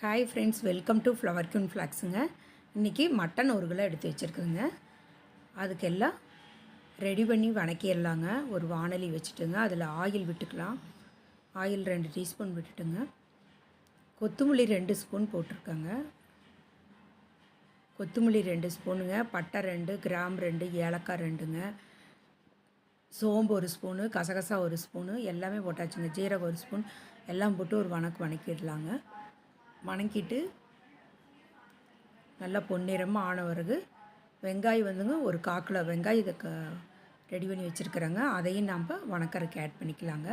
Hi friends welcome to flower queen ஃப்ளாக்ஸுங்க இன்றைக்கி mutton ஒரு kilo எடுத்து வச்சுருக்குங்க அதுக்கெல்லாம் ரெடி பண்ணி வணக்கிடலாங்க ஒரு வாணலி வச்சுட்டுங்க. அதில் ஆயில் விட்டுக்கலாம். ஆயில் ரெண்டு டீஸ்பூன் விட்டுட்டுங்க. கொத்தமல்லி ரெண்டு ஸ்பூன் போட்டிருக்கேங்க. கொத்தமல்லி ரெண்டு ஸ்பூனுங்க பட்டை ரெண்டு கிராம் ரெண்டு ஏலக்காய் ரெண்டுங்க. சோம்பு ஒரு ஸ்பூனு கசகசா ஒரு ஸ்பூனு எல்லாமே போட்டாச்சுங்க. ஜீரகம் ஒரு ஸ்பூன் எல்லாம் போட்டு ஒரு வணக்கு வணக்கிடலாங்க. வணக்கிட்டு நல்லா பொன்னிறமாக ஆன பிறகு வெங்காயம் வந்துங்க ஒரு காக்கிலோ வெங்காயம் இதை க ரெடி பண்ணி வச்சுருக்குறேங்க. அதையும் நாம் வணக்கறதுக்கு ஆட் பண்ணிக்கலாங்க.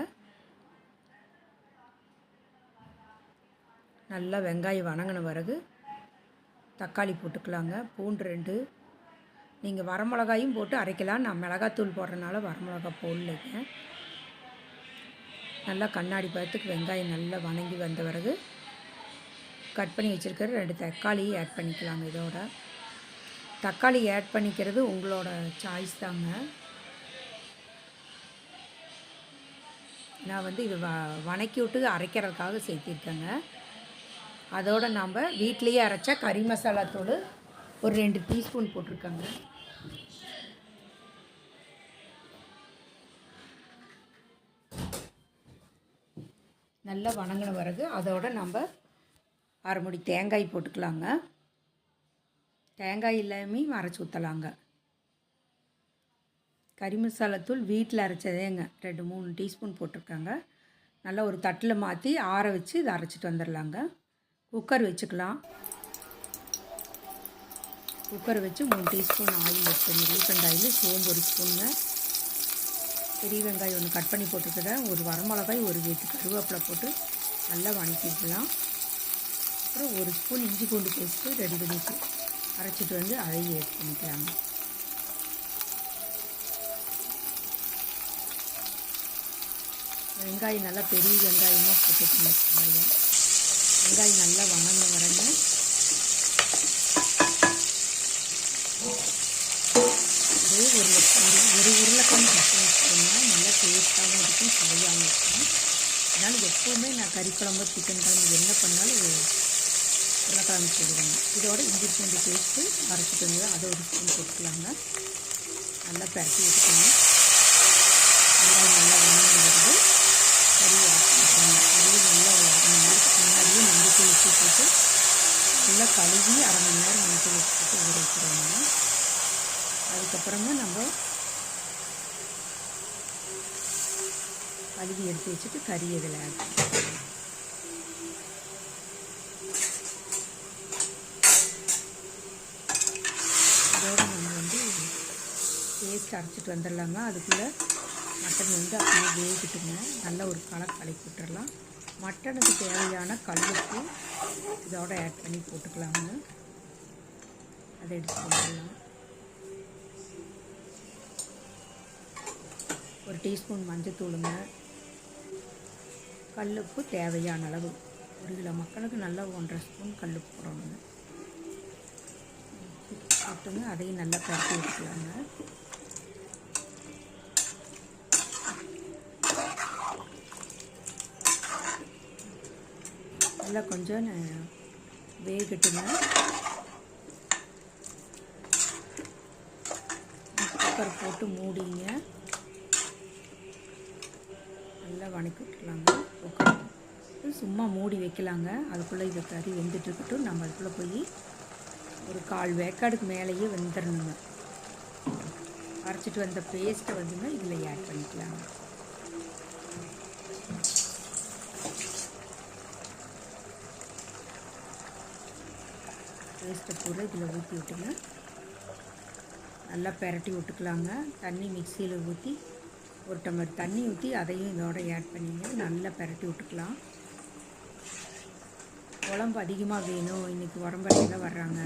நல்லா வெங்காயம் வணங்கின பிறகு தக்காளி போட்டுக்கலாங்க. பூண்டு ரெண்டு. நீங்கள் வரமிளகாயும் போட்டு அரைக்கலாம். நான் மிளகாத்தூள் போடுறதுனால வரமிளகா போடலைங்க. நல்லா கண்ணாடி பழத்துக்கு வெங்காயம் நல்லா வணங்கி வந்த பிறகு கட் பண்ணி வச்சுருக்கிற ரெண்டு தக்காளி ஆட் பண்ணிக்கலாங்க இதோட. தக்காளி ஆட் பண்ணிக்கிறது உங்களோட சாய்ஸ் தாங்க. நான் வந்து இது வ வணக்கி விட்டு அரைக்கிறதுக்காக சேர்த்திருக்கேங்க. அதோடு நாம் வீட்லேயே அரைச்ச கறி மசாலா தூள் ஒரு ரெண்டு டீஸ்பூன் போட்டிருக்கேங்க. நல்லா வணங்கின பிறகு அதோட நம்ம அரை முடி தேங்காய் போட்டுக்கலாங்க. தேங்காய் இல்லாமல் அரைச்சி ஊற்றலாங்க கறி மசாலாத்தூள் வீட்டில் அரைச்சதேங்க. ரெண்டு மூணு டீஸ்பூன் போட்டிருக்காங்க. நல்லா ஒரு தட்டில் மாற்றி ஆற வச்சு இதை அரைச்சிட்டு வந்துடலாங்க குக்கர் வச்சுக்கலாம். குக்கர் வச்சு மூணு டீஸ்பூன் ஆயில் வச்சுக்கணும் ரீஃபண்ட் ஆயில் சோம்பு ஒரு ஸ்பூனுங்க. பெரிய வெங்காயம் ஒன்று கட் பண்ணி போட்டுக்கிறேன் ஒரு வரமிளகாய் ஒரு வீட்டு கருவேப்பிலை போட்டு நல்லா வணக்கிக்கலாம். அப்புறம் ஒரு ஸ்பூன் இஞ்சி பூண்டு பேஸ்ட்டு ரெடி பண்ணிட்டு அரைச்சிட்டு வந்து அதையும் ஆட் பண்ணிக்கலாங்க வெங்காயம் நல்லா பெரிய வெங்காயமாக போட்டுக்கணும் வெங்காயம். வெங்காயம் நல்லா வணங்க வரங்க ஒரே ஒரு ஒரு ஒரு உருளைக்கிழங்கு கட் வச்சுக்கோங்க. நல்லா டேஸ்ட்டாகவும் இருக்கும் சுவையாகவும் இருக்கும். அதனால் எப்போவுமே நான் கறி குழம்பு சிக்கன் குழம்பு என்ன பண்ணாலும் உருளைக்கிழங்கு போடுவேங்க இதோட இஞ்சி பூண்டு பேஸ்ட்டு அரைச்சிட்டு வந்து அதை ஒரு ஸ்பூன் போட்டுக்கலாங்க. நல்லா பரட்டி வச்சுக்கோங்க வெங்காயம் நல்லா வணங்கி வருது. கறி நல்லா ஒரு அரை மணி நேரத்துக்கு முன்னாடியே மஞ்சள் வச்சு போட்டு நல்லா கழுவி அரை மணி நேரம் மஞ்சள் வச்சு போட்டு ஊற வைக்கிறோங்க அதுக்கப்புறமா நம்ம கழுவி எடுத்து வச்சுட்டு கறி இதில் ஆட் பண்ணிக்கலாம் இதோட நம்ம வந்து பேஸ்ட் அரைச்சிட்டு வந்துடலாங்க. அதுக்குள்ளே மட்டன் வந்து அப்படியே வேகிட்டுங்க. நல்லா ஒரு கலர் கலக்கி விட்டுறலாம் மட்டனுக்கு தேவையான கல்லுக்கு இதோட ஆட் பண்ணி போட்டுக்கலாங்க. அதை எடுத்து போட்டுடலாம். ஒரு டீஸ்பூன் மஞ்சத்தூளுங்க. கல்லுப்பு தேவையான அளவு. ஒரு கிலோ மக்களுக்கு நல்லா ஒன்றரை ஸ்பூன் கல்லுப்பு போடணுங்க. போட்டுங்க. அதையும் நல்லா பரட்டி விட்டுக்கலாங்க. நல்லா கொஞ்சம் வேகட்டுங்க. குக்கர் போட்டு மூடிங்க. நல்லா வணக்கி விட்டுலாங்க குக்கர் சும்மா மூடி வைக்கலாங்க. அதுக்குள்ளே இதை கறி வெந்துட்டுருக்கட்டும். நம்ம அதுக்குள்ளே போய் ஒரு கால் வேக்காடுக்கு மேலேயே வெந்துடணுங்க அரைச்சிட்டு வந்த பேஸ்ட்டை வந்துங்க. இதில் ஆட் பண்ணிக்கலாங்க. பேஸ்ட்டை பூரா இதில் ஊற்றி விட்டுங்க. நல்லா பெரட்டி விட்டுக்கலாங்க. தண்ணி மிக்சியில் ஊற்றி ஒரு டம்ளர் தண்ணி ஊற்றி அதையும் இதோட ஆட் பண்ணிங்க. நல்லா பெரட்டி விட்டுக்கலாம். குழம்பு அதிகமாக வேணும். இன்றைக்கி உடம்பெல்லாம் வர்றாங்க.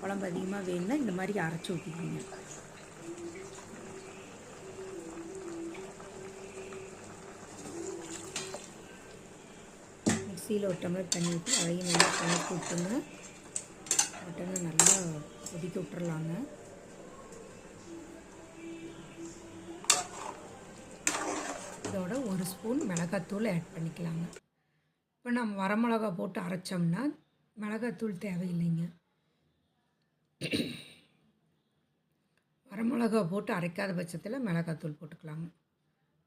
குழம்பு அதிகமாக வேணும்னா இந்த மாதிரி அரைச்சி ஊற்றிக்கிங்க மிக்சியில் ஒரு டம்ளர் தண்ணி ஊற்றி அதையும் நல்லா கலக்கி விட்டுங்க மட்டனை நல்லா கொதிக்க விட்டுறலாங்க. இதோட ஒரு ஸ்பூன் மிளகாத்தூள் ஆட் பண்ணிக்கலாங்க. இப்போ நம்ம வரமிளகா போட்டு அரைச்சோம்னா மிளகாத்தூள் தேவையில்லைங்க. வரமிளகா போட்டு அரைக்காத பட்சத்தில் மிளகாத்தூள் போட்டுக்கலாங்க.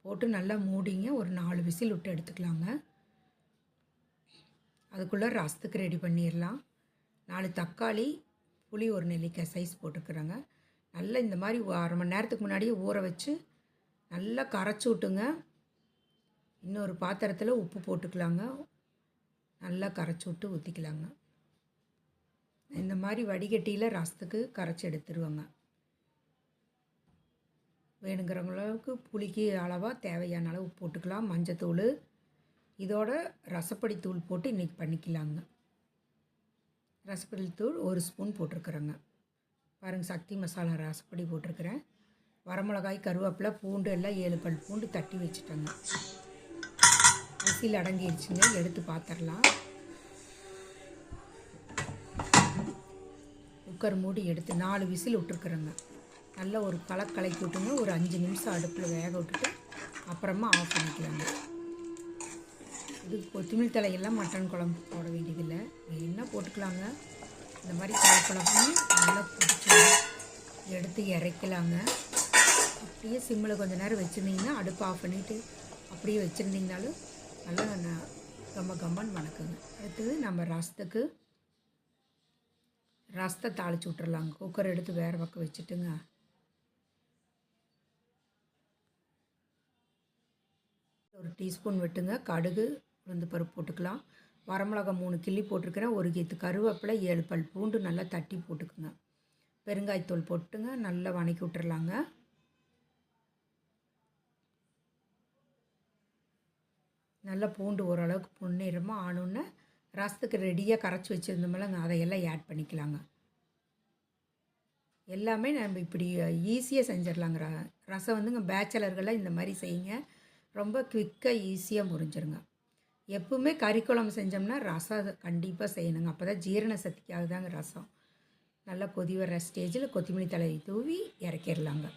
போட்டு நல்லா மூடிங்க. ஒரு நாலு விசில் விட்டு எடுத்துக்கலாங்க. அதுக்குள்ளே ரசத்துக்கு ரெடி பண்ணிடலாம் நாலு தக்காளி புளி ஒரு நெல்லிக்காய் சைஸ் போட்டுக்கிறேங்க. நல்லா இந்த மாதிரி அரை மணி நேரத்துக்கு முன்னாடியே ஊற வச்சு நல்லா கரைச்சி விட்டுங்க. இன்னொரு பாத்திரத்தில் உப்பு போட்டுக்கலாங்க. நல்லா கரைச்சி விட்டு ஊற்றிக்கலாங்க இந்த மாதிரி வடிகட்டியில் ரசத்துக்கு கரைச்சி எடுத்துருவாங்க. வேணுங்கிறவங்களுக்கு புளிக்கு அளவாக தேவையான அளவு போட்டுக்கலாம். மஞ்சத்தூள். இதோட ரசப்படி தூள் போட்டு இன்றைக்கி பண்ணிக்கலாங்க. ரசப்பொடி தூள் ஒரு ஸ்பூன் போட்டிருக்குறேங்க. பாருங்கள் சக்தி மசாலா ரசப்பொடி போட்டிருக்கிறேன். வரமிளகாய் கருவேப்பிலை பூண்டு எல்லாம் ஏழு பல் பூண்டு தட்டி வச்சுட்டேங்க. விசில் அடங்கிடுச்சுங்க எடுத்து பார்த்துடலாம் குக்கர் மூடி எடுத்து நாலு விசில் விட்டுருக்குறேங்க. நல்லா ஒரு கலக் கலக்கி விட்டுங்க ஒரு அஞ்சு நிமிஷம் அடுப்பில் வேக விட்டுட்டு அப்புறமா ஆஃப் பண்ணிக்கலாங்க. இது கொத்தமல்லி தலையெல்லாம் மட்டன் குழம்பு போட வேண்டியதில்லை. போட்டுக்கலாங்க. இந்த மாதிரி காய் நல்லா பிடிச்சி எடுத்து இறக்கலாங்க. அப்படியே சிம்மில் கொஞ்ச நேரம் வச்சுருந்தீங்கன்னா அடுப்பு ஆஃப் பண்ணிவிட்டு அப்படியே வச்சுருந்தீங்கனாலும் நல்லா ரொம்ப கம்ம கம்மன்னு வணக்குங்க. அடுத்தது நம்ம ரசத்துக்கு ரசத்தை தாளிச்சு விட்டுறலாங்க. குக்கர் எடுத்து வேறு பக்கம் வச்சுட்டுங்க. ஒரு டீஸ்பூன் விட்டுங்க. கடுகு உளுந்து பருப்பு போட்டுக்கலாம். வரமிளகா மூணு கிள்ளி போட்டிருக்கிறேன் ஒரு கீத்து கருவேப்பிலை ஏழு பல் பூண்டு நல்லா தட்டி போட்டுக்குங்க. பெருங்காயத்தூள் போட்டுங்க நல்லா வணக்கி விட்டுறலாங்க. நல்லா பூண்டு ஓரளவுக்கு பொன்னிறமாக ஆனோன்னே ரசத்துக்கு ரெடியாக கரைச்சி வச்சுருந்தோம்லங்க அதையெல்லாம் ஆட் பண்ணிக்கலாங்க. எல்லாமே நம்ம இப்படி ஈஸியாக செஞ்சிடலாங்க ர- ரசம் வந்துங்க பேச்சலர்கள்லாம் இந்த மாதிரி செய்யுங்க. ரொம்ப குவிக்காக ஈஸியாக முறிஞ்சிருங்க எப்பவுமே கறி குழம்பு செஞ்சோம்னா ரசம் கண்டிப்பாக செய்யணுங்க. அப்போ தான் ஜீரண சக்திக்காக தாங்க ரசம். நல்லா கொதி வர ஸ்டேஜில் கொத்தமல்லி தலை தூவி இறக்கிடலாங்க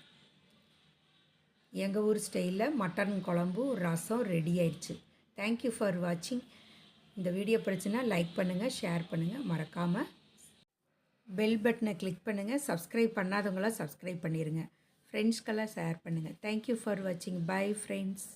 எங்கள் ஊர் ஸ்டைலில் மட்டன் குழம்பு ரசம் ரெடி ஆயிடுச்சு. தேங்க்யூ ஃபார் வாட்சிங் இந்த வீடியோ பிடிச்சுன்னா லைக் பண்ணுங்கள் ஷேர் பண்ணுங்கள் மறக்காமல் பெல் பட்டனை கிளிக் பண்ணுங்கள் சப்ஸ்கிரைப் பண்ணாதவங்களாம் சப்ஸ்கிரைப் பண்ணிடுங்க ஃப்ரெண்ட்ஸ்க்கெல்லாம் ஷேர் பண்ணுங்கள் தேங்க்யூ ஃபார் வாட்சிங் பை ஃப்ரெண்ட்ஸ்